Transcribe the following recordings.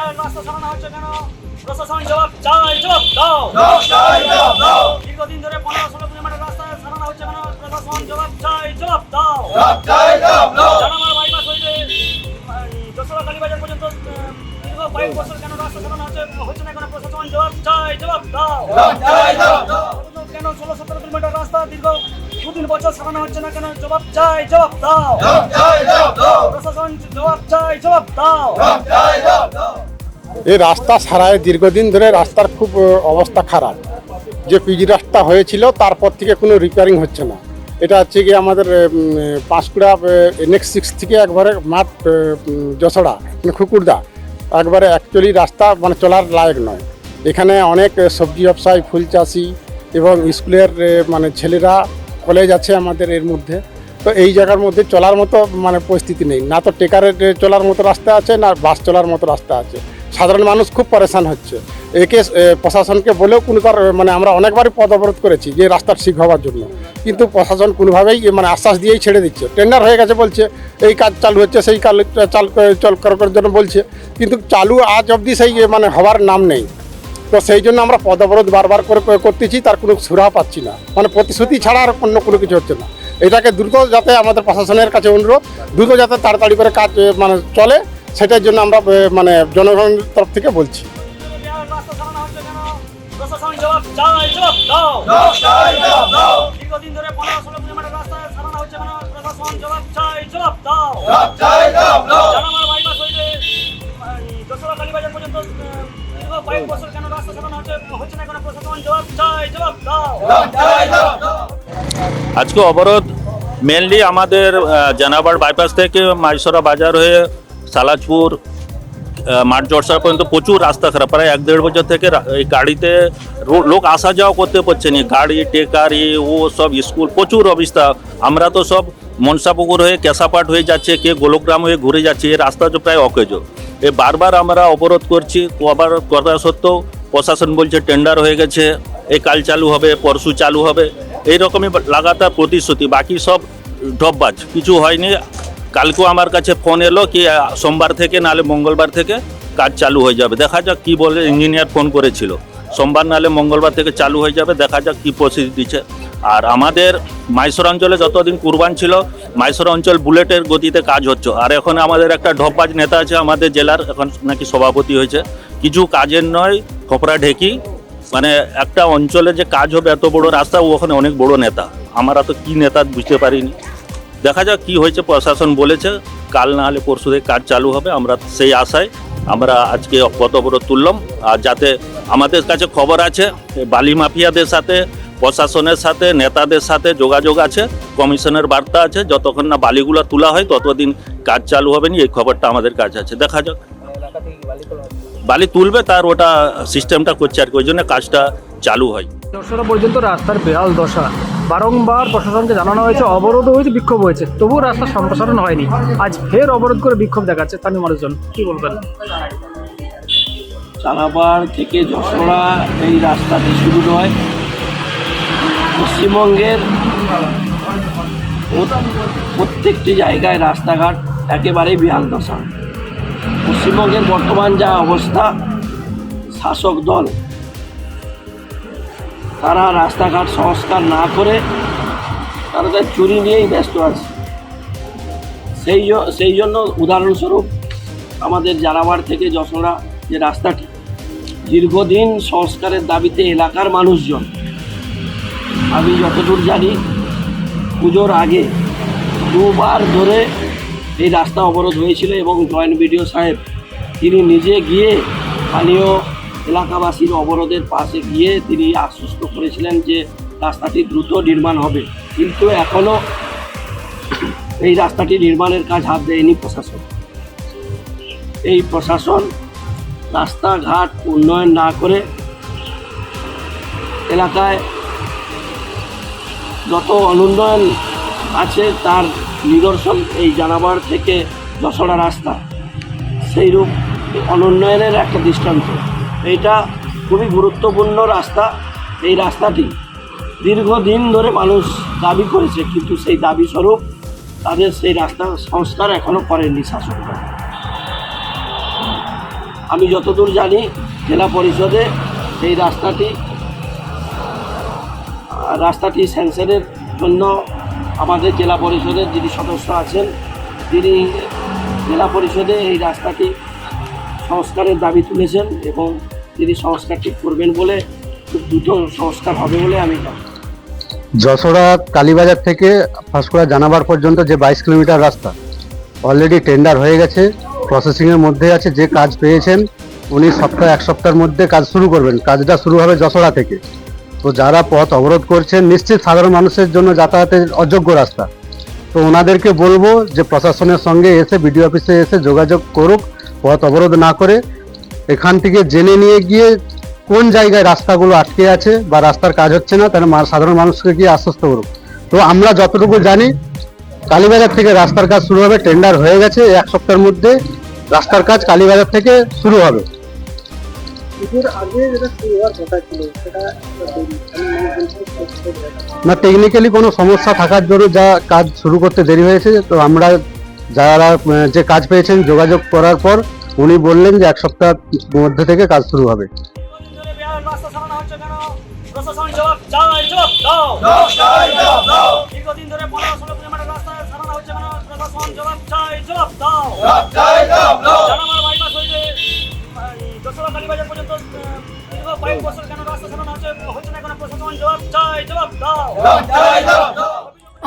আর রাস্তা চালানো হচ্ছে কেন? প্রশাসন জবাব চাই জবাব দাও। দীর্ঘদিন ধরে পনেরো ষোলো কিলোমিটার রাস্তা চালানো হচ্ছে কেন? প্রশাসন জবাব চাই জবাব দাও। জানামার বাইপাস হইতে যশোরা কালীবাজার পর্যন্ত দীর্ঘ কয়েক বছর কেন রাস্তা চালানো হচ্ছে হচ্ছে না কেন প্রশাসন? জবাব চাই জবাব দাও। কেন ষোলো সতেরো কিলোমিটার রাস্তা দীর্ঘ দু তিন বছর চালানো হচ্ছে না কেন? জবাব চাই জবাব দাও। প্রশাসন জবাব চাই জবাব দাও। এই রাস্তা সারায় দীর্ঘদিন ধরে রাস্তার খুব অবস্থা খারাপ। যে পিজি রাস্তা হয়েছিল, তারপর থেকে কোনো রিপেয়ারিং হচ্ছে না। এটা হচ্ছে কি আমাদের পাঁশকুড়া নেক্সট সিক্স থেকে একবারে মাঠ যশোড়া মানে খুকুরদা। একবারে অ্যাকচুয়ালি রাস্তা মানে চলার লায়ক নয়। এখানে অনেক সবজি ব্যবসায়ী, ফুল চাষি এবং স্কুলের মানে ছেলেরা কলেজ আছে আমাদের এর মধ্যে। তো এই জায়গার মধ্যে চলার মতো মানে পরিস্থিতি নেই। না তো টেকারের চলার মতো রাস্তা আছে, না বাস চলার মতো রাস্তা আছে। সাধারণ মানুষ খুব পরেশান হচ্ছে। একে প্রশাসনকে বলেও এ, মানে আমরা অনেকবারই পদ অবরোধ করেছি যে রাস্তার ঠিক হওয়ার জন্য। কিন্তু প্রশাসন কোনোভাবেই মানে আশ্বাস দিয়েই ছেড়ে দিচ্ছে। টেন্ডার হয়ে গেছে বলছে এই কাজ চালু হচ্ছে সেই কাজ চাল চল করার জন্য বলছে। কিন্তু চালু আজ অবধি সেই মানে হওয়ার নাম নেই। তো সেই জন্য আমরা পদ অবরোধ বারবার করে করতেছি তার কোনো সুরাহা পাচ্ছি না। মানে প্রতিশ্রুতি ছাড়া আর অন্য কোনো কিছু হচ্ছে না। এটাকে দ্রুত যাতে আমাদের প্রশাসনের কাছে অনুরোধ দ্রুত যাতে তাড়াতাড়ি করে কাজ মানে চলে সেটার জন্য আমরা মানে জনগণের তরফ থেকে বলছি। আজকে অবরোধ মেনলি আমাদের জানাবার বাইপাস থেকে মাইসরা বাজার হয়ে সালাজপুর মাঠ জটসা পর্যন্ত প্রচুর রাস্তা খারাপ। প্রায় এক দেড় বছর থেকে এই গাড়িতে লোক আসা যাওয়া করতে পারছে না। গাড়ি, টেকারি, ও সব স্কুল, প্রচুর অবস্থা। আমরা তো সব মনসাপুকুর হয়ে কেশাপাট হয়ে যাচ্ছে, কে গোলগ্রাম হয়ে ঘুরে যাচ্ছে। এই রাস্তা তো প্রায় অকেজ। এ বারবার আমরা অবরোধ করছি আবার করা সত্ত্বেও প্রশাসন বলছে টেন্ডার হয়ে গেছে। এই কাল চালু হবে, পরশু চালু হবে। এই রকমই লাগাতার প্রতিশ্রুতি। বাকি সব ঢপবাজ। কিছু হয়নি। কালকেও আমার কাছে ফোন এলো কি সোমবার থেকে নালে মঙ্গলবার থেকে কাজ চালু হয়ে যাবে। দেখা যাক কি বলে ইঞ্জিনিয়ার ফোন করেছিল। সোমবার নালে মঙ্গলবার থেকে চালু হয়ে যাবে, দেখা যাক কী প্রসিদ্ধি দিচ্ছে। আর আমাদের মাইসোর অঞ্চলে যতদিন কুরবান ছিল মাইসোর অঞ্চল বুলেটের গতিতে কাজ হচ্ছে। আর এখন আমাদের একটা ঢপবাজ নেতা আছে আমাদের জেলার, এখন নাকি সভাপতি হয়েছে। কিছু কাজের নয়, খোপরা ঢেকি। মানে একটা অঞ্চলে যে কাজ হবে, এত বড় রাস্তা, ও ওখানে অনেক বড় নেতা। আমরা তো কী নেতা বুঝতে পারিনি। দেখা যাক কি হয়েছে, প্রশাসন বলেছে। কাল না হলে পরশু থেকে কাজ চালু হবে, আমরা সেই আশায় আমরা আজকে পথ অবরোধ তুললাম। আর যাতে আমাদের কাছে খবর আছে, বালি মাফিয়াদের সাথে, প্রশাসনের সাথে, নেতাদের সাথে যোগাযোগ আছে, কমিশনের বার্তা আছে, যতক্ষণ না বালিগুলো তোলা হয়, ততদিন কাজ চালু হবে না, এই খবরটা আমাদের কাছে আছে। দেখা যাক। বালি তুলবে, তার ওটা সিস্টেমটা করছে আর কি, ওই জন্য কাজটা চালু হয়। পর্যন্ত রাস্তার বেহাল দশা। বারংবার প্রশাসনকে জানানো হয়েছে, অবরোধ হয়েছে, বিক্ষোভ হয়েছে। তবুও রাস্তার সম্প্রসারণ হয়নি। আজ ফের অবরোধ করে বিক্ষোভ দেখাচ্ছে স্থানীয় মানুষজন। কি বলবেন? চালাপাড় থেকে যশোরা এই রাস্তাটি শুরু হয় পশ্চিমবঙ্গের প্রত্যেকটি জায়গায় রাস্তাঘাট একেবারেই বিহাল দশা। পশ্চিমবঙ্গের বর্তমান যা অবস্থা, শাসক দল তারা রাস্তাঘাট সংস্কার না করে তারা তার চুরি নিয়েই ব্যস্ত আছে। সেই সেই জন্য উদাহরণস্বরূপ আমাদের জারাবার থেকে যশোরা যে রাস্তাটি, দীর্ঘদিন সংস্কারের দাবিতে এলাকার মানুষজন, আমি যতদূর জানি, পুজোর আগে দুবার ধরে এই রাস্তা অবরোধ হয়েছিল এবং জয়েন্ট বিডিও সাহেব, তিনি নিজে গিয়ে স্থানীয় এলাকাবাসীর অবরোধের পাশে গিয়ে তিনি আশ্বস্ত করেছিলেন যে রাস্তাটি দ্রুত নির্মাণ হবে। কিন্তু এখনও এই রাস্তাটি নির্মাণের কাজ হাত দেয়নি প্রশাসন। এই প্রশাসন রাস্তাঘাট উন্নয়ন না করে এলাকায় যত অনুন্নয়ন আছে তার নিদর্শন এই জানাবার থেকে যশোড়া রাস্তা। সেইরূপ অনুন্নয়নের একটা দৃষ্টান্ত। এইটা খুবই গুরুত্বপূর্ণ রাস্তা, এই রাস্তাটি দীর্ঘদিন ধরে মানুষ দাবি করেছে, কিন্তু সেই দাবি স্বরূপ তাদের সেই রাস্তা সংস্কার এখনও করেনি শাসক দল। আমি যতদূর জানি, জেলা পরিষদে এই রাস্তাটি রাস্তাটি স্যাংশনের জন্য আমাদের জেলা পরিষদের যিনি সদস্য আছেন, তিনি জেলা পরিষদে এই রাস্তাটি সংস্কারের দাবি তুলেছেন এবং তিনি সংস্কারটি করবেন বলে খুব দ্রুত সংস্কার হবে বলে আমি যশোরা কালীবাজার থেকে ফাঁসকুড়া জানাবার পর্যন্ত যে বাইশ কিলোমিটার রাস্তা অলরেডি টেন্ডার হয়ে গেছে প্রসেসিংয়ের মধ্যে আছে, যে কাজ পেয়েছেন, উনি সপ্তাহ, এক সপ্তাহের মধ্যে কাজ শুরু করবেন, কাজটা শুরু হবে যশোরা থেকে। তো যারা পথ অবরোধ করছেন, নিশ্চিত সাধারণ মানুষের জন্য যাতায়াতের অযোগ্য রাস্তা। তো ওনাদেরকে বলব যে প্রশাসনের সঙ্গে এসে, বিডিও অফিসে এসে যোগাযোগ করুক, পথ অবরোধ না করে এখান থেকে জেনে নিয়ে গিয়ে কোন জায়গায় রাস্তাগুলো আটকে আছে বা রাস্তার কাজ হচ্ছে না তাহলে সাধারণ মানুষকে গিয়ে আশ্বস্ত করুক। তো আমরা যতটুকু জানি কালীবাজার থেকে রাস্তার কাজ শুরু হবে টেন্ডার হয়ে গেছে এক সপ্তাহের মধ্যে রাস্তার কাজ কালীবাজার থেকে শুরু হবে। না টেকনিক্যালি কোনো সমস্যা থাকার জন্য যা কাজ শুরু করতে দেরি হয়েছে তো আমরা যারা যে কাজ পেয়েছেন যোগাযোগ করার পর উনি বললেন যে এক সপ্তাহ মধ্যে থেকে কাজ শুরু হবে।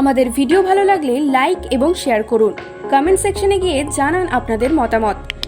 আমাদের ভিডিও ভালো লাগলে লাইক এবং শেয়ার করুন। কমেন্ট সেকশনে গিয়ে জানান আপনাদের মতামত।